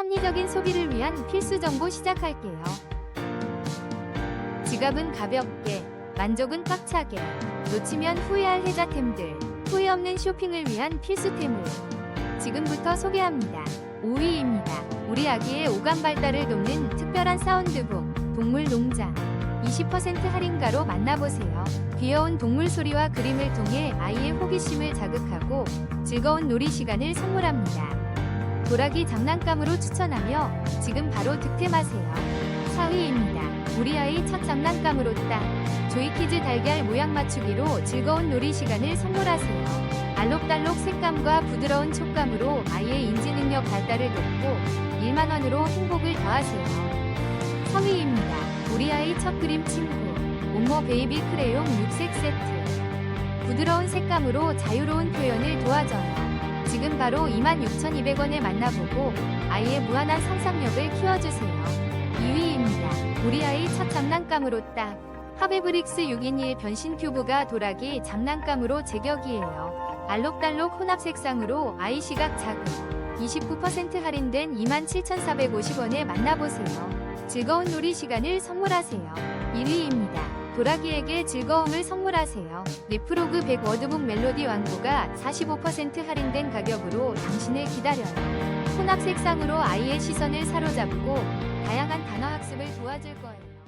합리적인 소비를 위한 필수 정보 시작할게요. 지갑은 가볍게, 만족은 꽉차게, 놓치면 후회할 혜자템들, 후회 없는 쇼핑을 위한 필수템을 지금부터 소개합니다. 5위입니다. 우리 아기의 오감 발달을 돕는 특별한 사운드북, 동물 농장. 20% 할인가로 만나보세요. 귀여운 동물 소리와 그림을 통해 아이의 호기심을 자극하고 즐거운 놀이 시간을 선물합니다. 도라기 장난감으로 추천하며 지금 바로 득템하세요. 4위입니다. 우리 아이 첫 장난감으로 딱 조이키즈 달걀 모양 맞추기로 즐거운 놀이 시간을 선물하세요. 알록달록 색감과 부드러운 촉감으로 아이의 인지 능력 발달을 돕고 1만 원으로 행복을 더하세요. 3위입니다. 우리 아이 첫 그림 친구 옴모 베이비 크레용 6색 세트 부드러운 색감으로 자유로운 표현을 도와줘요. 지금 바로 26,200원에 만나보고 아이의 무한한 상상력을 키워주세요. 2위입니다. 우리 아이 첫 장난감으로 딱 하베브릭스 6인일 변신 큐브가 도라기 장난감으로 제격이에요. 알록달록 혼합 색상으로 아이 시각 자극 29% 할인된 27,450원에 만나보세요. 즐거운 놀이 시간을 선물하세요. 1위입니다. 도라기에게 즐거움을 선물하세요. 리프로그 100 워드북 멜로디 왕고가 45% 할인된 가격으로 당신을 기다려요. 혼합 색상으로 아이의 시선을 사로잡고 다양한 단어 학습을 도와줄 거예요.